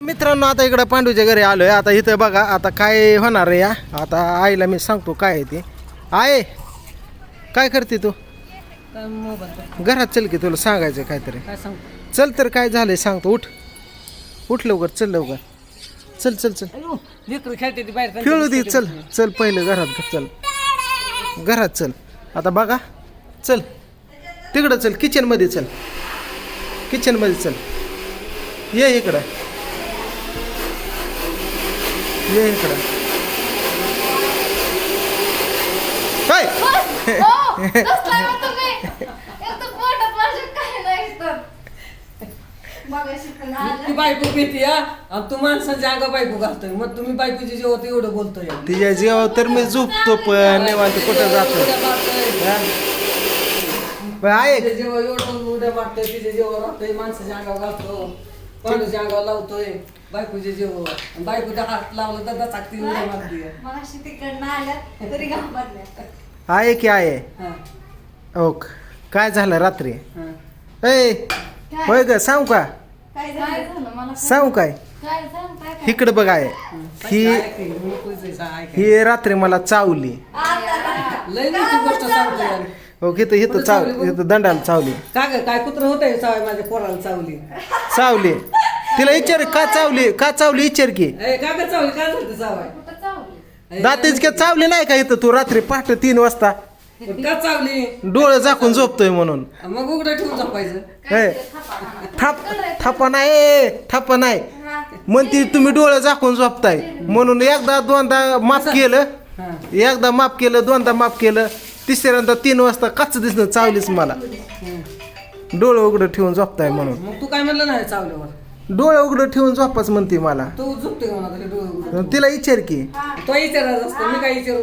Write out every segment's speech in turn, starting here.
मित्रांनो आता इकडं पांडूच्या घरी आलोय. आता इथं बघा आता काय होणार आहे या? आता आईला मी सांगतो काय आहे ते. आहे काय करते तू? घरात चल की तुला सांगायचं काहीतरी. चल तर काय झालंय सांगतो उठ. उठ लवकर चल लवकर. चल चल चल. खेळू दे चल. चल पहिलं घरात चल. घरात चल. आता बघा चल. तिकडं चल किचनमध्ये चल. किचनमध्ये चल. ये इकडं. पण आलं. ती बायको हा? आणि तू माणसाच्या अंगा बायको घालतोय. मग तुम्ही बायकोची जेव्हा ते एवढं बोलतोय. तिच्या जीवावर तर मी झोपतो पण निवांत कुठं जातो. हा? पण तिच्या जेव्हा एवढं उड्या मारतोय तिच्या जेव्हा राहतोय माणसाच्या अंगावर घालतो. अंगावर लावतोय. आणि बायकोच्या हात लावलं तर मारते तिकडनं आल्या तरी घाबरल्या आहे की आहे हा. ओक काय झालं रात्री? हा. ए होय ग सांगू का? काय झालं? मला काय- सांगू काय? काय झालं? काय काय? इकडं बघ आहे. ही ही रात्री मला चावली. आता लय मोठी गोष्ट सांगतोय. हो इथं इथं चाव इथं दंडाला चावली. का ग काय कुत्र होतंय चाव माझ्या पोराला चावली? चावली. तिला विचार का चावली का चावली विचार की? चावली? दातेच का चावली नाही का इथं? तू रात्री पहाटे तीन वाजता पण का चावली? डोळं झाकून झोपतोय म्हणून. मग उघडं ठेवून झोपायचं. हे थाप थापा नाही थापा नाही. म्हणते तुम्ही डोळं झाकून झोपताय. म्हणून एकदा दोनदा माफ केलं. हा. एकदा माफ केलं दोनदा माफ केलं. तिसऱ्यांदा तीन वाजता कच्च दिसणं चावलीच मला. डोळं उघडं ठेवून झोपताय म्हणून. मग तू काय म्हणलं नाही चावल्यावर? डोळं उघडं ठेवून झोपाच म्हणते मला. तू झोपते का म्हणा तुला डोळे उघडून? तिला विचार की. तो विचारायचं असतं मी काय विचारू?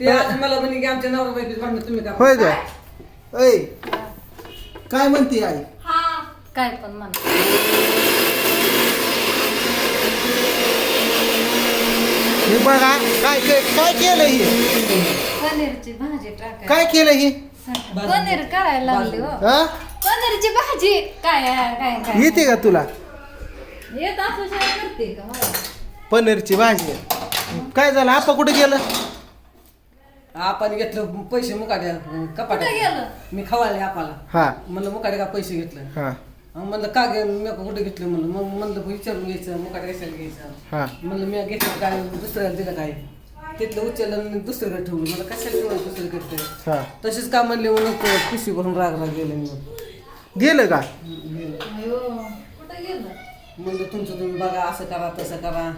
ते आज मला म्हणे की आमच्या नवरा बायकोची भांडणं तुम्ही का होय ऐ काय म्हणते आई? हा. काय पण म्हणा. हे बघा काय काय काय केलं ही? पनीरची भाजी टाकाय काय केलं ही? पनीर करायला लागली हो. हा? पनीरची भाजी. काय काय काय? येते का तुला? येत असं शेअर करते का मला? पनीरची भाजी. काय झालं? आपा कुठे गेलं? आपण घेतलं पैसे मुकाड्या कुठं कपाट्यात गेलं? मी खवाले आपाला हा. म्हणलं मुकाडे का पैसे घेतलं? हा. मग म्हणलं का घे मी कुठे घेतलं म्हणलं? मग म्हणलं विचारून घ्यायचं मुकाडे कशाला घ्यायचं? हा. म्हणलं मी घेतलं काय दुसऱ्याला दिलं काय? तिथलं उचललं आणि दुसऱ्याकडे ठेवलं. मला कशाला ठेवलं दुसरीकडे हा. तसेच का म्हणले म्हणून ते पिशवी भरून राग राग गेले मी गेलं का? गेलं. म्हणलं तुमचं तुम्ही बघा असं करा तसं करा.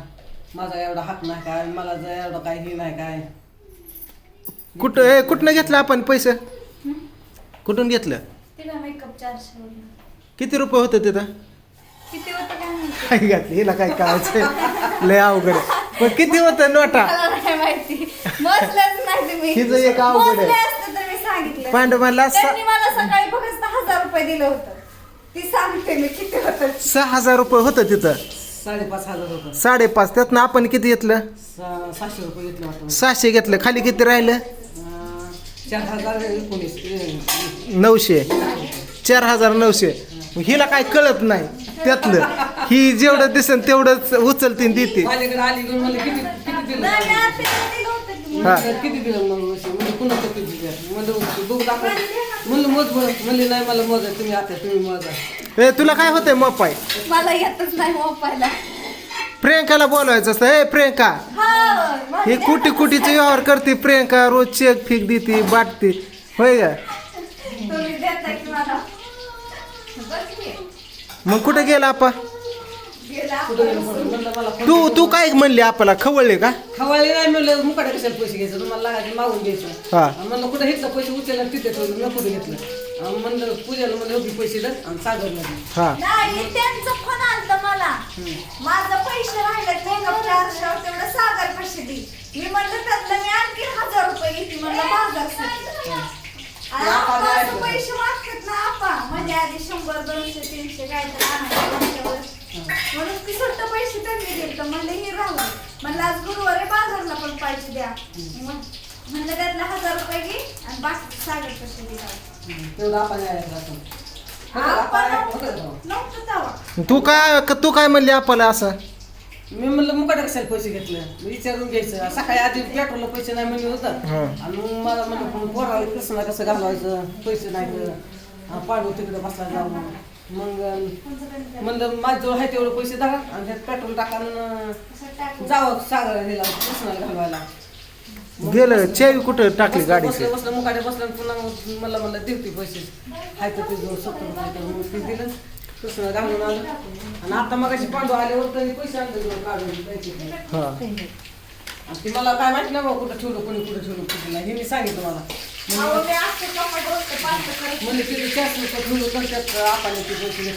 माझा एवढा हक नाही काय मला जर एवढं काय हे नाही काय. कुठं ए कुठनं घेतलं आपण पैसे? कुठून घेतलं? तिला मेकअप चारशे वरून. किती रुपये होते तिथं? किती होतं काय माहिती? काय घातलं? हिला काय कळायचं? लय अवघड आहे. पण किती होतं नोटा? मला नाही माहिती. मोजलेच नाही तुम्ही. हिचं एक अवघड आहे. मोजले असते तर मी सांगितलं. पांडव म्हणला सा- त्यांनी मला सकाळी फक्त हजार रुपये दिलं होतं. ती सांगते मी किती होतं? सहा हजार रुपये होतं तिथं. साडेपाच हजार होतं. साडेपाच त्यातनं आपण किती घेतलं? सा- सहाशे रुपये घेतले वाटतं. सहाशे घेतलं. खाली किती राहिलं? अं, चार हजार एकोणीस नऊशे. चार हजार नऊशे. हिला काय कळत नाही त्यातलं. ही जेवढं दिसन तेवढंच उचलते आणि देते. माझ्याकडे आली घेऊन म्हणलं किती किती दिलं? नाही, मी आत्याला दिलं होतं की. हा. म्हणलं, किती दिलं मग अशी? म्हणलं पुन्हा किती दिलं म्हणलं बघू दाखव. म्हणलं मोज बघ म्हणले नाही मला मोजा. तुम्ही आता तुम्ही मोजा. ए तुला काय होतंय मपाय? मला येतच नाही प्रियंकाला बोलवायचं असतं. ए प्रियंका. हा ही कुटी कुटीचे व्यवहार करते. प्रियंका रोज चेक फिक देते बाटते. होय का? तुम्ही देता की मला? बघ की. मग कुठे गेला आपा? तू तू काय म्हणली आपल्याला? खवळले का? खवाळे नाही म्हणलं मुकाडे कशाला पैसे घ्यायचं? तुम्हाला लागायचे मागून घ्यायचं. हा. आणि म्हणलं कुठं घेतलं पैसे उचलला तिथे ठेवलं मी कुठे घेतलं? आणि म्हणलं पूजाला म्हणलं होती पैसे दर आणि सागरमध्ये हा. नाही त्यांचं फोन आलता मला. माझं पैसे राहिले मेकअप चारशे तेवढं सागर पैसे दे. मी म्हणलं त्यातलं मी आणखी हजार रुपये म्हणलं पैसे मागतात ना आपा म्हणजे आधी शंभर दोनशे तीनशे काय. म्हणून ती सुट्ट पैसे त्यांनी दिले तर म्हणलं हे राहू म्हणलं आज गुरुवार आहे बाजारला पण पैसे द्या. मग म्हणलं त्यातलं हजार रुपये घे आणि बाकी सागर पैसे दे तेवढं आपण यायला? आपा आपण? नव्हतं तेव्हा. तू काय तू काय म्हणली आपल्याला असं? मी म्हणलं मुकाट्या कशाला पैसे घेतले? मी विचारून घ्यायचं. सकाळी आधी पेट्रोलला पैसे नाही म्हणले होतं. हा. आणि मग मला म्हणलं पोराला कृष्णा कसं घालवायचं? पैसे नाही तर पाडू तिकडे बसला जाऊन. मग म्हणलं माझ्याजवळ आहे तेवढे पैसे धरा आणि त्यात पेट्रोल टाका आणि असं टाकून जावं सागर हिला कृष्णाला घालवायला. गेलं चावी कुठं टाकली गाडीची? बसलं बसलं मुकाडे बसलं पुन्हा मग मला म्हणलं देऊ ती पैसे. हाय तर ते दोन सत्तर रुपये तर मग ते दिलं कृष्ण घालून आलं. आणि आता मग अशी पांडू आल्यावर त्यांनी पैसे आणले काढून द्यायचे हा. आणि ती मला काय माहिती नाही बा कुठं ठेवलं कोणी कुठं ठेवलं कुठं नाही हे मी सांगितलं मला. म्हणजे तिथे आपण ते पैसे.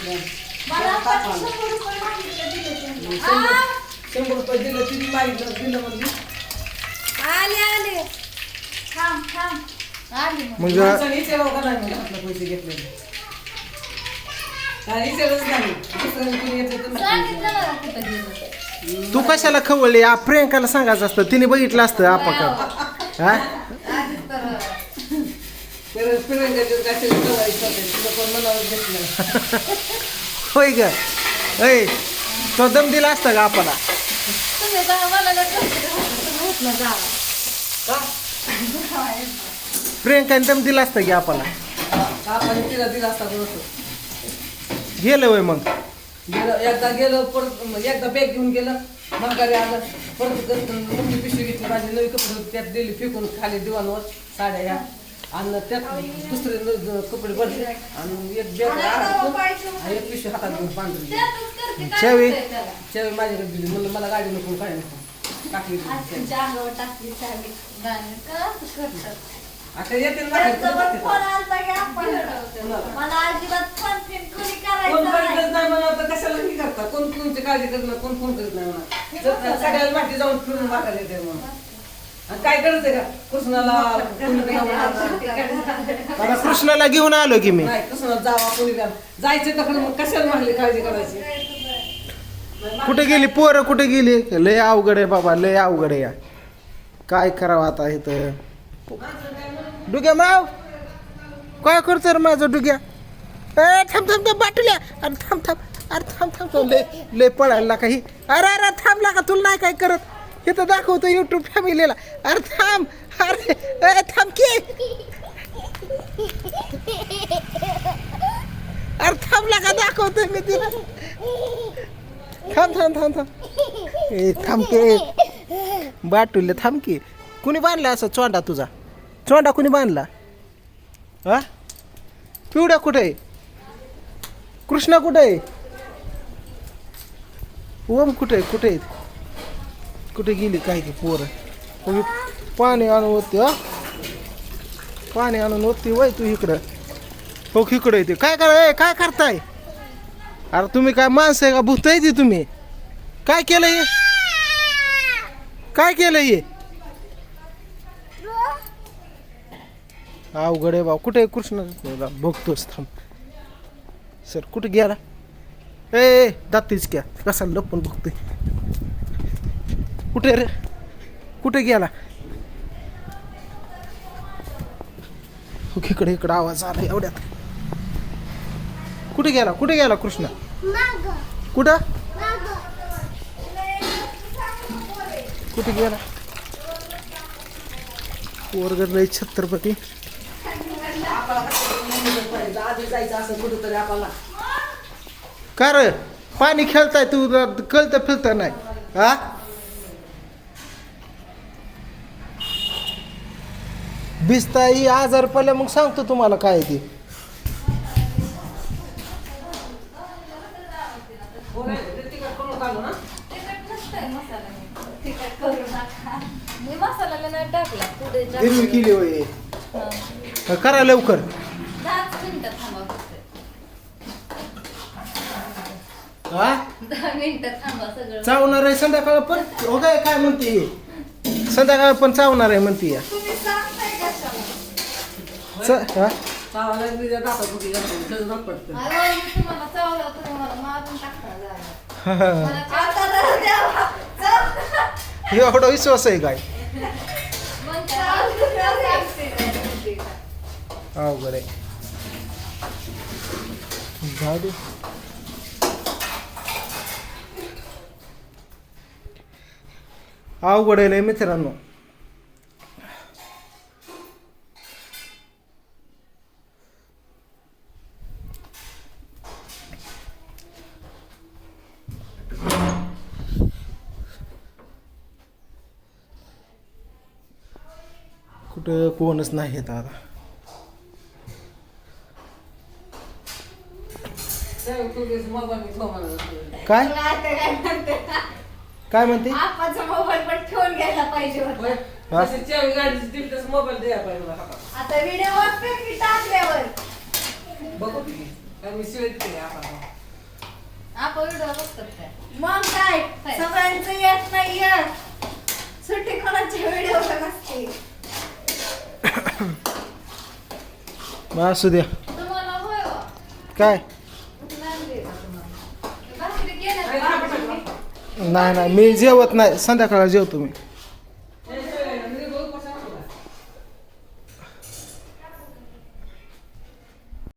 शंभर रुपये दिले तिने मागितलं दिलं म्हणजे आले आले. थांब थांब. आले नाही आपले पैसे घेतले. कशाला खवळली? आ, प्रियंकाला सांगायचं असतं. तिने बघितलं असतं आपण हा आधीच तर फिर- फिरंगाचं काहीतरी सवयी करते. तुला कोण मनावर घेत नाही. होय ग. ऐ तो दम दिला असता का आपला. तुम्ही जावा मला होत ना जावा का? प्रियंकाने दम दिला असता की आपला. का आपण तिला दिला असता बरं होतं. गेलं वय मग. गेलं एकदा गेलं परत मग एकदा बॅग घेऊन गेलं. माघारी आलं परत पिशवी घेतली माझी नवी कपडे त्यात दिली फेकून खाली दिवाणवर साड्या ह्या आणि त्यात दुसरे कपडे भरले आणि एक बॅग आणि एक पिशवी हातात घेऊन पांढरी चावी? त्यावेळी माझ्याकडे दिली. म्हणलं मला गाडी नको काय नको. टाकली चावी आता येते कोणी कोण कशाला करता? कोण तुमची काळजी करत नाही? कोण फोन करत नाही म्हणा? सगळ्याला माहिती जाऊन फिरून वाटायला येते म्हणून. काय करायचं का? कृष्णाला. आता कृष्णाला घेऊन आलो की मी. नाही कृष्णाला जावा कोणी. जायचं तर मग कशाला काळजी करायची? कुठे गेली? पोरं कुठे गेली? लय अवघड आहे बाबा लय अवघड आहे या. काय करावं आता इथं? डुग्या माव. काय करतो रे माझं डुग्या? ए थांब थांब थांब बाटल्या. अरे थांब थांब. अरे थांब थांब थांब. लय लय पळायला काही अरे अरे थांबला का तुला नाही काय करत. इथं दाखवतो युट्यूब फॅमिलीला अरे थांब अरे अरे थांब की. अरे थांबला का दाखवतो मी तिला. थांब थांब थांब थांब. ए थांब की. बाटुले थांब की. कुणी बांधला असं चोंडा तुझा? चोंडा कुणी बांधला? हा? पिवड्या कुठे? आहे कृष्णा कुठे? आहे ओम कुठे? आहे कुठे? आहे कुठे गेली? काय की पोरं? कोणी पाणी आणून होती हा? पाणी आणून होती वय तू इकडं. हो इकडं येते. काय करा काय करताय? अरे तुम्ही काय माणसं आहे का? भूत आहे ती तुम्ही. काय केलं हे? काय केलं हे? अवघड आहे भाऊ. कुठे आहे कृष्ण? बघतोच थांब. सर कुठे गेला? ए दातीच क्या? कसा लपून बघतोय? कुठे रे? कुठे गेला? इकडे इकडे आवाज आला एवढ्यात. कुठे गेला? कुठे गेला कृष्ण? कुठं? कुठे गेला? लय छत्रपती. का रे? पाणी खेळताय तू कळतं फिरतं नाही. हा? भिजताई आजार पडल्या मग सांगतो तुम्हाला काय आहे ते करू नका. मी मसाला नाही टाकला पुढे हिरवी केली होय हा. करा लवकर दहाच मिनिटं थांबा फक्त. हा दहा मिनिटं थांबा सगळं चावणार आहे संध्याकाळ पण हो काय काय म्हणते ही? संध्याकाळ पण चावणार आहे म्हणते या च- हा? चावायला बिजा दातात कुठे जातात सगळं नक पडतं अरे मी तुम्हाला चावला तुम्ही मला मारून टाकता जागा. मला आता तर द्यावा. चाव. एवढा विश्वास आहे काय. अवघड आहे जाऊ दे अवघड आहे लय मित्रांनो कुठं कोणच नाही येत आता. काय? काय म्हणते? काय म्हणते आपाचा मोबाईल पण ठेवून घ्यायला पाहिजे होता. मोबाईल द्यायला पाहिजे मला हातात. आता व्हिडिओ वाचते की टाकल्यावर. बघू की. काय मी शिवाय देते आपण आपण व्हिडिओ बघतात काय? मग काय? सगळ्यांचं येत नाही येत सुट्टी कोणाची व्हिडिओ मग असू द्या. काय? नाही नाही मी जेवत नाही संध्याकाळला जेवतो मी